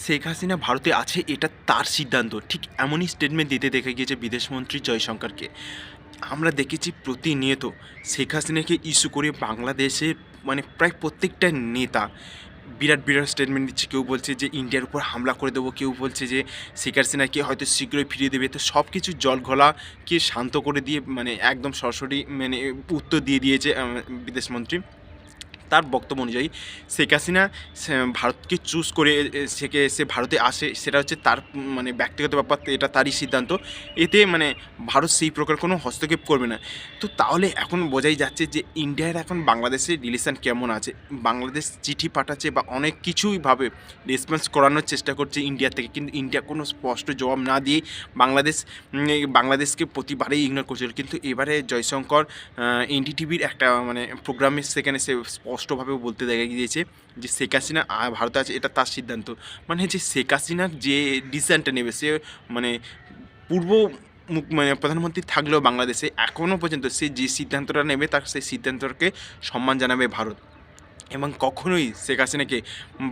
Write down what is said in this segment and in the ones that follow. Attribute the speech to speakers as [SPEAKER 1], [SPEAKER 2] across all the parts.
[SPEAKER 1] শেখ হাসিনা ভারতে আছে এটা তার সিদ্ধান্ত। ঠিক এমনই স্টেটমেন্ট দিতে দেখা গিয়েছে বিদেশমন্ত্রী জয়শঙ্করকে। আমরা দেখেছি প্রতিনিয়ত শেখ হাসিনাকে ইস্যু করে বাংলাদেশে মানে প্রায় প্রত্যেকটা নেতা বিরাট বিরাট স্টেটমেন্ট দিচ্ছে। কেউ বলছে যে ইন্ডিয়ার উপর হামলা করে দেবো, কেউ বলছে যে শেখ হাসিনাকে হয়তো শীঘ্রই ফিরিয়ে দেবে। তো সব কিছু জল ঘোলাকে শান্ত করে দিয়ে মানে একদম সরাসরি মানে উত্তর দিয়ে দিয়েছে বিদেশমন্ত্রী। তার বক্তব্য অনুযায়ী শেখ হাসিনা ভারতকে চুজ করে সেকে সে ভারতে আসে, সেটা হচ্ছে তার মানে ব্যক্তিগত ব্যাপার, এটা তারই সিদ্ধান্ত। এতে মানে ভারত সেই প্রকার কোনো হস্তক্ষেপ করবে না। তো তাহলে এখন বোঝাই যাচ্ছে যে ইন্ডিয়ার এখন বাংলাদেশের রিলেশন কেমন আছে। বাংলাদেশ চিঠি পাঠাচ্ছে বা অনেক কিছুইভাবে রেসপন্স করানোর চেষ্টা করছে ইন্ডিয়া থেকে। কিন্তু ইন্ডিয়া কোনো স্পষ্ট জবাব না দিয়ে বাংলাদেশ বাংলাদেশকে প্রতিবারেই ইগনোর করছিল। কিন্তু এবারে জয়শঙ্কর এনডিটিভির একটা মানে প্রোগ্রামে সেখানে সে স্পষ্টভাবে বলতে দেখা গিয়েছে যে শেখ হাসিনা ভারতে আছে, এটা তার সিদ্ধান্ত। মানে যে শেখ হাসিনার যে ডিসিশনটা নেবে, সে মানে পূর্ব মুখ মানে প্রধানমন্ত্রী থাকলেও বাংলাদেশে এখনও পর্যন্ত সে যে সিদ্ধান্তটা নেবে, তার সেই সিদ্ধান্তকে সম্মান জানাবে ভারত। এবং কখনোই শেখ হাসিনাকে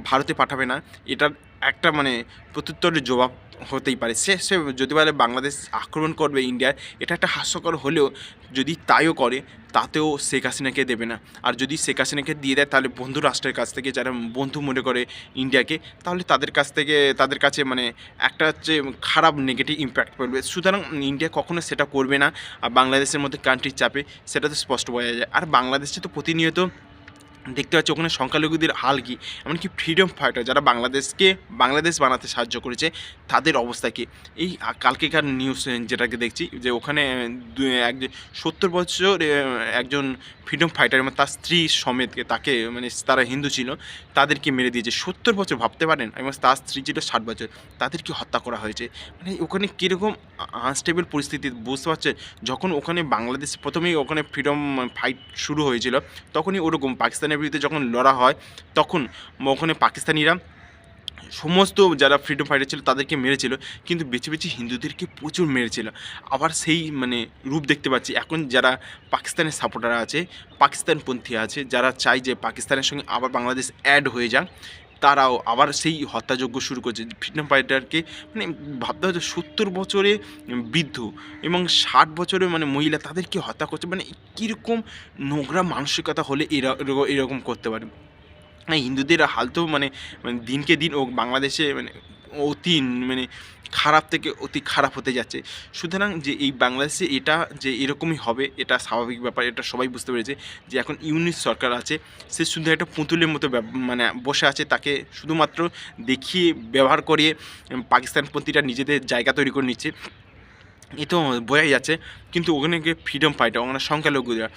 [SPEAKER 1] ভারতে পাঠাবে না। এটার একটা মানে প্রত্যুত্তরের জবাব হতেই পারে। সে সে যদি বলে বাংলাদেশ আক্রমণ করবে ইন্ডিয়ার এটা একটা হাস্যকর হলেও যদি তাইও করে, তাতেও শেখ হাসিনাকে দেবে না। আর যদি শেখ হাসিনাকে দিয়ে দেয়, তাহলে বন্ধু রাষ্ট্রের কাছ থেকে যারা বন্ধু মনে করে ইন্ডিয়াকে, তাহলে তাদের কাছ থেকে, তাদের কাছে মানে একটা হচ্ছে খারাপ নেগেটিভ ইম্প্যাক্ট পড়বে। সুতরাং ইন্ডিয়া কখনো সেটা করবে না। আর বাংলাদেশের মধ্যে কান্ট্রির চাপে, সেটা তো স্পষ্ট বোঝা যায়। আর বাংলাদেশে তো প্রতিনিয়ত দেখতে পাচ্ছি ওখানে সংখ্যালঘুদের হাল কি এমনকি ফ্রিডম ফাইটার যারা বাংলাদেশকে, বাংলাদেশ বানাতে সাহায্য করেছে, তাদের অবস্থা কি? এই কালকেকার নিউজ যেটাকে দেখছি, যে ওখানে একজন, সত্তর বছর একজন ফ্রিডম ফাইটার এবং তার স্ত্রী সমেতকে তাকে মানে তারা হিন্দু ছিল, তাদেরকে মেরে দিয়েছে। সত্তর বছর ভাবতে পারেন, এবং তার স্ত্রী ছিল ষাট বছর তাদেরকে হত্যা করা হয়েছে? মানে ওখানে কীরকম আনস্টেবল পরিস্থিতি বুঝতে পারছেন যখন ওখানে বাংলাদেশ প্রথমেই ওখানে ফ্রিডম ফাইট শুরু হয়েছিল, তখনই ওরকম পাকিস্তানের বিরুদ্ধে যখন লড়া হয়, তখন ওখানে পাকিস্তানিরা সমস্ত যারা ফ্রিডম ফাইটার ছিল তাদেরকে মেরেছিল, কিন্তু বেছে বেছে হিন্দুদেরকে প্রচুর মেরেছিল। আবার সেই মানে রূপ দেখতে পাচ্ছি, এখন যারা পাকিস্তানের সাপোর্টার আছে, পাকিস্তানপন্থী আছে, যারা চায় যে পাকিস্তানের সঙ্গে আবার বাংলাদেশ অ্যাড হয়ে যাক তারাও আবার সেই হত্যাযজ্ঞ শুরু করছে। ফ্রিডম ফাইটারকে মানে ভাবতে হচ্ছে সত্তর বছরে বৃদ্ধ এবং ষাট বছরে মানে মহিলা তাদেরকে হত্যা করছে। মানে কীরকম নোংরা মানসিকতা হলে এরা এরকম- করতে পারে। হ্যাঁ হিন্দুদের হাল তো মানে মানে দিনকে দিন ও বাংলাদেশে মানে অতি মানে খারাপ থেকে অতি খারাপ হতে যাচ্ছে। সুতরাং যে এই বাংলাদেশে এটা যে এরকমই হবে, এটা স্বাভাবিক ব্যাপার, এটা সবাই বুঝতে পেরেছে যে এখন ইউনিট সরকার আছে, সে শুধু একটা পুতুলের মতো মানে বসে আছে, তাকে শুধুমাত্র দেখিয়ে, ব্যবহার করিয়ে পাকিস্তানপন্থীরা নিজেদের জায়গা তৈরি করে নিচ্ছে। এ তো বোঝাই যাচ্ছে, কিন্তু ওখানে গিয়ে ফ্রিডম ফাইটার ওখানে সংখ্যালঘুরা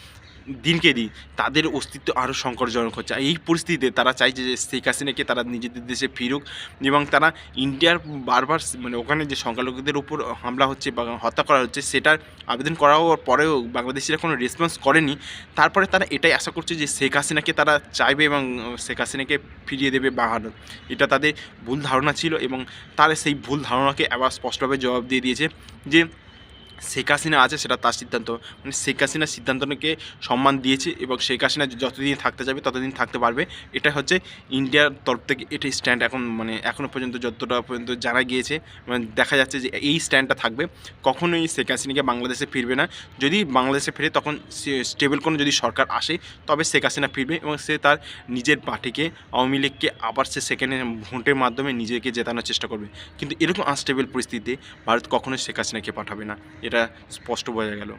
[SPEAKER 1] দিনকে দিন তাদের অস্তিত্ব আরও সংকটজনক হচ্ছে। এই পরিস্থিতিতে তারা চাইছে যে শেখ হাসিনাকে তারা নিজেদের দেশে ফিরুক এবং তারা ইন্ডিয়ার বারবার মানে ওখানে যে সংখ্যালঘুদের উপর হামলা হচ্ছে বা হত্যা করা হচ্ছে, সেটার আবেদন করার পরেও বাংলাদেশিরা কোনো রেসপন্স করেনি। তারপরে তারা এটাই আশা করছে যে, শেখ হাসিনাকে তারা চাইবে এবং শেখ হাসিনাকে ফিরিয়ে দেবে বা ভারত এটা তাদের ভুল ধারণা ছিল এবং তারা সেই ভুল ধারণাকে আবার স্পষ্টভাবে জবাব দিয়ে দিয়েছে যে শেখ হাসিনা আছে, সেটা তার সিদ্ধান্ত। মানে শেখ হাসিনার সিদ্ধান্তকে সম্মান দিয়েছে এবং শেখ হাসিনা যতদিন থাকতে যাবে ততদিন থাকতে পারবে। এটা হচ্ছে ইন্ডিয়ার তরফ থেকে এটাই স্ট্যান্ড এখন মানে এখনও পর্যন্ত যতটা পর্যন্ত জানা গিয়েছে মানে দেখা যাচ্ছে যে এই স্ট্যান্ডটা থাকবে। কখনোই শেখ হাসিনাকে বাংলাদেশে ফিরবে না। যদি বাংলাদেশে ফিরে, তখন স্টেবল কোনো যদি সরকার আসে, তবে শেখ হাসিনা ফিরবে এবং সে তার নিজের পার্টিকে, আওয়ামী লীগকে আবার সে সেখানে ভোটের মাধ্যমে নিজেকে জেতানোর চেষ্টা করবে। কিন্তু এরকম আনস্টেবল পরিস্থিতিতে ভারত কখনোই শেখ হাসিনাকে পাঠাবে না। এটা স্পষ্ট বোঝা গেল।